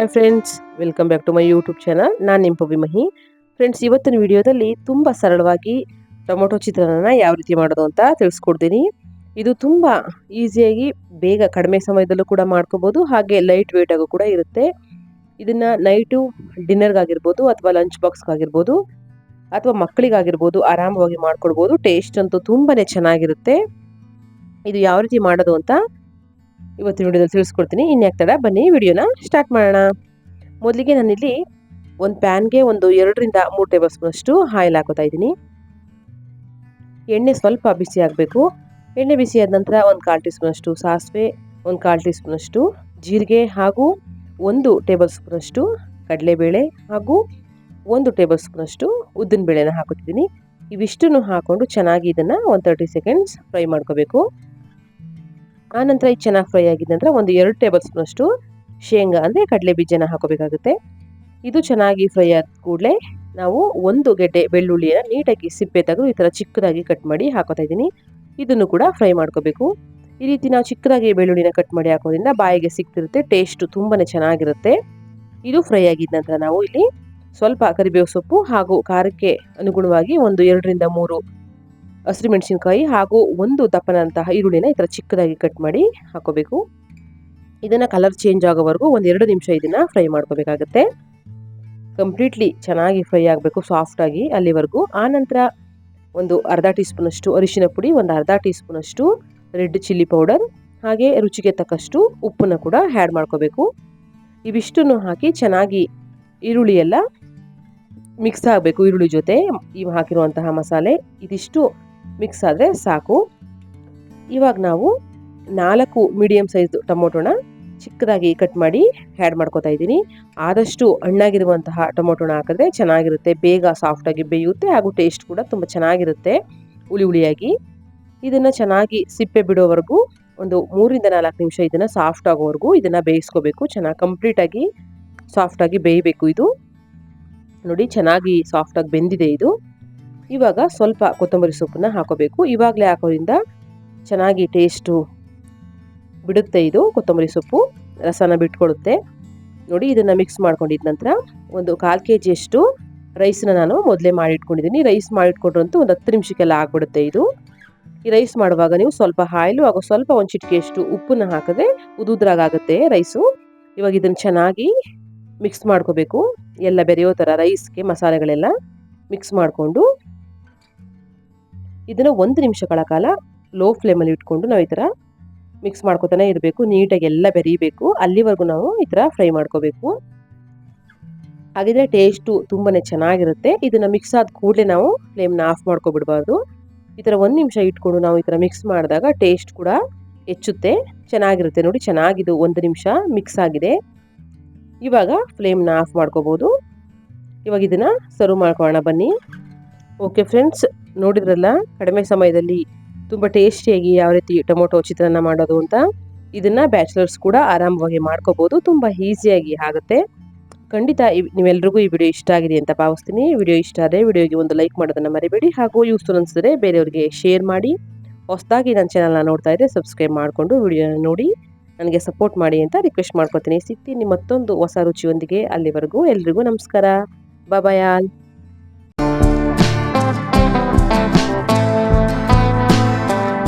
Hi friends welcome back to my YouTube channel ನಾನು ನಿಮ್ಮ ಪವಿ ಮಹಿ. Friends ಇವತ್ತಿನ ವಿಡಿಯೋದಲ್ಲಿ ತುಂಬ ಸರಳವಾಗಿ ಟೊಮೊಟೊ ಚಿತ್ರಾನ್ನ ಯಾವ ರೀತಿ ಮಾಡೋದು ಅಂತ ತಿಳಿಸ್ಕೊಡ್ತೀನಿ. ಇದು ತುಂಬ ಈಸಿಯಾಗಿ ಬೇಗ ಕಡಿಮೆ ಸಮಯದಲ್ಲೂ ಕೂಡ ಮಾಡ್ಕೋಬೋದು, ಹಾಗೆ ಲೈಟ್ ವೇಟ್ ಆಗು ಕೂಡ ಇರುತ್ತೆ. ಇದನ್ನು ನೈಟು ಡಿನ್ನರ್ಗಾಗಿರ್ಬೋದು ಅಥವಾ ಲಂಚ್ ಬಾಕ್ಸ್ಗಾಗಿರ್ಬೋದು ಅಥವಾ ಮಕ್ಕಳಿಗಾಗಿರ್ಬೋದು ಆರಾಮವಾಗಿ ಮಾಡ್ಕೊಡ್ಬೋದು. ಟೇಸ್ಟ್ ಅಂತೂ ತುಂಬಾ ಚೆನ್ನಾಗಿರುತ್ತೆ. ಇದು ಯಾವ ರೀತಿ ಮಾಡೋದು ಅಂತ ಇವತ್ತಿನ ವಿಡಿಯೋದಲ್ಲಿ ತಿಳಿಸ್ಕೊಡ್ತೀನಿ. ಇನ್ಯಾಕ್ ಬನ್ನಿ, ವಿಡಿಯೋನ ಸ್ಟಾರ್ಟ್ ಮಾಡೋಣ. ಮೊದಲಿಗೆ ನಾನಿಲ್ಲಿ ಒಂದು ಪ್ಯಾನ್ಗೆ ಒಂದು ಎರಡರಿಂದ ಮೂರು ಟೇಬಲ್ ಸ್ಪೂನಷ್ಟು ಆಯಿಲ್ ಹಾಕೋತಾ ಇದ್ದೀನಿ. ಎಣ್ಣೆ ಸ್ವಲ್ಪ ಬಿಸಿ ಆಗಬೇಕು. ಎಣ್ಣೆ ಬಿಸಿ ಆದ ನಂತರ ಒಂದು ಕಾಲು ಟೀ ಸ್ಪೂನಷ್ಟು ಸಾಸಿವೆ, ಒಂದು ಕಾಲು ಟೀ ಸ್ಪೂನಷ್ಟು ಜೀರಿಗೆ ಹಾಗೂ ಒಂದು ಟೇಬಲ್ ಸ್ಪೂನಷ್ಟು ಕಡಲೆಬೇಳೆ ಹಾಗೂ ಒಂದು ಟೇಬಲ್ ಸ್ಪೂನಷ್ಟು ಉದ್ದಿನ ಬೇಳೆನ ಹಾಕೋತಿದ್ದೀನಿ ಇವಿಷ್ಟನ್ನು ಹಾಕೊಂಡು ಚೆನ್ನಾಗಿ ಇದನ್ನು ಒಂದು ತರ್ಟಿ ಸೆಕೆಂಡ್ಸ್ ಫ್ರೈ ಮಾಡ್ಕೋಬೇಕು. ಆನಂತರ ಇದು ಚೆನ್ನಾಗಿ ಫ್ರೈ ಆಗಿದ ನಂತರ ಒಂದು ಎರಡು ಟೇಬಲ್ ಸ್ಪೂನಷ್ಟು ಶೇಂಗಾ, ಅಂದರೆ ಕಡಲೆ ಬೀಜನ ಹಾಕೋಬೇಕಾಗುತ್ತೆ ಇದು ಚೆನ್ನಾಗಿ ಫ್ರೈ ಆದ ಕೂಡಲೇ ನಾವು ಒಂದು ಗೆಡ್ಡೆ ಬೆಳ್ಳುಳ್ಳಿಯನ್ನು ನೀಟಾಗಿ ಸಿಪ್ಪೆ ತೆಗೆದು ಈ ಥರ ಚಿಕ್ಕದಾಗಿ ಕಟ್ ಮಾಡಿ ಹಾಕೋತಾ ಇದ್ದೀನಿ. ಇದನ್ನು ಕೂಡ ಫ್ರೈ ಮಾಡ್ಕೋಬೇಕು. ಈ ರೀತಿ ನಾವು ಚಿಕ್ಕದಾಗಿ ಬೆಳ್ಳುಳ್ಳಿನ ಕಟ್ ಮಾಡಿ ಹಾಕೋದ್ರಿಂದ ಬಾಯಿಗೆ ಸಿಗ್ತಿರುತ್ತೆ, ಟೇಸ್ಟು ತುಂಬಾ ಚೆನ್ನಾಗಿರುತ್ತೆ. ಇದು ಫ್ರೈ ಆಗಿದ ನಂತರ ನಾವು ಇಲ್ಲಿ ಸ್ವಲ್ಪ ಕರಿಬೇವು ಸೊಪ್ಪು ಹಾಗೂ ಖಾರಕ್ಕೆ ಅನುಗುಣವಾಗಿ ಒಂದು ಎರಡರಿಂದ ಮೂರು ಹಸಿರುಮೆಣಸಿನ್ಕಾಯಿ ಹಾಗೂ ಒಂದು ದಪ್ಪನಂತಹ ಈರುಳ್ಳಿನ ಈ ಥರ ಚಿಕ್ಕದಾಗಿ ಕಟ್ ಮಾಡಿ ಹಾಕೋಬೇಕು. ಇದನ್ನು ಕಲರ್ ಚೇಂಜ್ ಆಗೋವರೆಗೂ ಒಂದು ಎರಡು ನಿಮಿಷ ಇದನ್ನು ಫ್ರೈ ಮಾಡ್ಕೋಬೇಕಾಗತ್ತೆ. ಕಂಪ್ಲೀಟ್ಲಿ ಚೆನ್ನಾಗಿ ಫ್ರೈ ಆಗಬೇಕು ಸಾಫ್ಟಾಗಿ ಅಲ್ಲಿವರೆಗೂ. ಆನಂತರ ಒಂದು ಅರ್ಧ ಟೀ ಸ್ಪೂನಷ್ಟು ಅರಿಶಿನ ಪುಡಿ, ಒಂದು ಅರ್ಧ ಟೀ ಸ್ಪೂನಷ್ಟು ರೆಡ್ ಚಿಲ್ಲಿ ಪೌಡರ್ ಹಾಗೆ ರುಚಿಗೆ ತಕ್ಕಷ್ಟು ಉಪ್ಪನ್ನು ಕೂಡ ಆ್ಯಡ್ ಮಾಡ್ಕೋಬೇಕು. ಇವಿಷ್ಟನ್ನು ಹಾಕಿ ಚೆನ್ನಾಗಿ ಈರುಳ್ಳಿ ಎಲ್ಲ ಮಿಕ್ಸ್ ಆಗಬೇಕು, ಈರುಳ್ಳಿ ಜೊತೆ ಇವು ಹಾಕಿರುವಂತಹ ಮಸಾಲೆ. ಇದಿಷ್ಟು ಮಿಕ್ಸ್ ಆದರೆ ಸಾಕು. ಇವಾಗ ನಾವು ನಾಲ್ಕು ಮೀಡಿಯಮ್ ಸೈಜ್ ಟೊಮೊಟೊನ ಚಿಕ್ಕದಾಗಿ ಕಟ್ ಮಾಡಿ ಆ್ಯಡ್ ಮಾಡ್ಕೋತಾ ಇದ್ದೀನಿ. ಆದಷ್ಟು ಹಣ್ಣಾಗಿರುವಂತಹ ಟೊಮೊಟೊನ ಹಾಕಿದ್ರೆ ಚೆನ್ನಾಗಿರುತ್ತೆ. ಬೇಗ ಸಾಫ್ಟಾಗಿ ಬೇಯುತ್ತೆ ಹಾಗೂ ಟೇಸ್ಟ್ ಕೂಡ ತುಂಬ ಚೆನ್ನಾಗಿರುತ್ತೆ ಹುಳಿ ಹುಳಿಯಾಗಿ. ಇದನ್ನು ಚೆನ್ನಾಗಿ ಸಿಪ್ಪೆ ಬಿಡೋವರೆಗೂ ಒಂದು ಮೂರಿಂದ ನಾಲ್ಕು ನಿಮಿಷ ಇದನ್ನು ಸಾಫ್ಟ್ ಆಗೋವರೆಗೂ ಇದನ್ನು ಬೇಯಿಸ್ಕೋಬೇಕು. ಚೆನ್ನಾಗಿ ಕಂಪ್ಲೀಟಾಗಿ ಸಾಫ್ಟಾಗಿ ಬೇಯಬೇಕು ಇದು. ನೋಡಿ ಚೆನ್ನಾಗಿ ಸಾಫ್ಟಾಗಿ ಬೆಂದಿದೆ ಇದು. ಇವಾಗ ಸ್ವಲ್ಪ ಕೊತ್ತಂಬರಿ ಸೊಪ್ಪನ್ನ ಹಾಕೋಬೇಕು. ಇವಾಗಲೇ ಹಾಕೋದ್ರಿಂದ ಚೆನ್ನಾಗಿ ಟೇಸ್ಟು ಬಿಡುತ್ತೆ ಇದು ಕೊತ್ತಂಬರಿ ಸೊಪ್ಪು. ರಸನ ಬಿಟ್ಕೊಡುತ್ತೆ. ನೋಡಿ ಇದನ್ನು ಮಿಕ್ಸ್ ಮಾಡ್ಕೊಂಡಿದ್ದ ನಂತರ ಒಂದು ಕಾಲು ಕೆ ಜಿಯಷ್ಟು ರೈಸನ್ನ ನಾನು ಮೊದಲೇ ಮಾಡಿಟ್ಕೊಂಡಿದ್ದೀನಿ ರೈಸ್ ಮಾಡಿಟ್ಕೊಂಡ್ರಂತೂ ಒಂದು ಹತ್ತು ನಿಮಿಷಕ್ಕೆಲ್ಲ ಆಗ್ಬಿಡುತ್ತೆ ಇದು. ಈ ರೈಸ್ ಮಾಡುವಾಗ ನೀವು ಸ್ವಲ್ಪ ಆಯಿಲು ಹಾಗೂ ಸ್ವಲ್ಪ ಒಂದು ಚಿಟಿಕೆಯಷ್ಟು ಉಪ್ಪನ್ನು ಹಾಕಿದ್ರೆ ಉದುದ್ರಾಗುತ್ತೆ ರೈಸು ಇವಾಗ ಇದನ್ನು ಚೆನ್ನಾಗಿ ಮಿಕ್ಸ್ ಮಾಡ್ಕೋಬೇಕು. ಎಲ್ಲ ಬೆರೆಯೋ ಥರ ರೈಸ್ಗೆ ಮಸಾಲೆಗಳೆಲ್ಲ ಮಿಕ್ಸ್ ಮಾಡಿಕೊಂಡು ಇದನ್ನು ಒಂದು ನಿಮಿಷಗಳ ಕಾಲ ಲೋ ಫ್ಲೇಮಲ್ಲಿ ಇಟ್ಕೊಂಡು ನಾವು ಈ ಥರ ಮಿಕ್ಸ್ ಮಾಡ್ಕೋತಾನೆ ಇರಬೇಕು. ನೀಟಾಗಿ ಎಲ್ಲ ಬೆರೀಬೇಕು. ಅಲ್ಲಿವರೆಗೂ ನಾವು ಈ ಥರ ಫ್ರೈ ಮಾಡ್ಕೋಬೇಕು. ಹಾಗಿದ್ರೆ ಟೇಸ್ಟು ತುಂಬಾ ಚೆನ್ನಾಗಿರುತ್ತೆ. ಇದನ್ನು ಮಿಕ್ಸ್ ಆದ ಕೂಡಲೇ ನಾವು ಫ್ಲೇಮ್ನ ಆಫ್ ಮಾಡ್ಕೊಬಿಡ್ಬಾರ್ದು. ಈ ಥರ ಒಂದು ನಿಮಿಷ ಇಟ್ಕೊಂಡು ನಾವು ಈ ಥರ ಮಿಕ್ಸ್ ಮಾಡಿದಾಗ ಟೇಸ್ಟ್ ಕೂಡ ಹೆಚ್ಚುತ್ತೆ. ಚೆನ್ನಾಗಿರುತ್ತೆ ನೋಡಿ ಚೆನ್ನಾಗಿದು ಒಂದು ನಿಮಿಷ ಮಿಕ್ಸ್ ಆಗಿದೆ. ಇವಾಗ ಫ್ಲೇಮ್ನ ಆಫ್ ಮಾಡ್ಕೋಬೋದು. ಇವಾಗ ಇದನ್ನು ಸರ್ವ್ ಮಾಡ್ಕೊಳ್ಳೋಣ ಬನ್ನಿ. ಓಕೆ ಫ್ರೆಂಡ್ಸ್ ನೋಡಿದ್ರಲ್ಲ? ಕಡಿಮೆ ಸಮಯದಲ್ಲಿ ತುಂಬ ಟೇಸ್ಟಿಯಾಗಿ ಯಾವ ರೀತಿ ಟೊಮೊಟೊ ಚಿತ್ರಾನ್ನ ಮಾಡೋದು ಅಂತ? ಇದನ್ನು ಬ್ಯಾಚುಲರ್ಸ್ ಕೂಡ ಆರಾಮವಾಗಿ ಮಾಡ್ಕೋಬೋದು. ತುಂಬ ಈಸಿಯಾಗಿ ಆಗುತ್ತೆ. ಖಂಡಿತ ನೀವೆಲ್ರಿಗೂ ಈ ವಿಡಿಯೋ ಇಷ್ಟ ಆಗಿದೆ ಅಂತ ಭಾವಿಸ್ತೀನಿ. ವಿಡಿಯೋ ಇಷ್ಟ ಆದರೆ ವಿಡಿಯೋಗೆ ಒಂದು ಲೈಕ್ ಮಾಡೋದನ್ನು ಮರಿಬೇಡಿ. ಹಾಗೂ ಯೂಸ್ಫುಲ್ ಅನಿಸಿದ್ರೆ ಬೇರೆಯವರಿಗೆ ಶೇರ್ ಮಾಡಿ. ಹೊಸದಾಗಿ ನನ್ನ ಚಾನಲ್ನ ನೋಡ್ತಾ ಇದ್ದರೆ ಸಬ್ಸ್ಕ್ರೈಬ್ ಮಾಡಿಕೊಂಡು ವಿಡಿಯೋನ ನೋಡಿ. ನನಗೆ ಸಪೋರ್ಟ್ ಮಾಡಿ ಅಂತ ರಿಕ್ವೆಸ್ಟ್ ಮಾಡ್ಕೊತೀನಿ. ಸಿಗ್ತೀನಿ ಮತ್ತೊಂದು ಹೊಸ ರುಚಿಯೊಂದಿಗೆ ಅಲ್ಲಿವರೆಗೂ ಎಲ್ರಿಗೂ ನಮಸ್ಕಾರ. ಬಾಯ್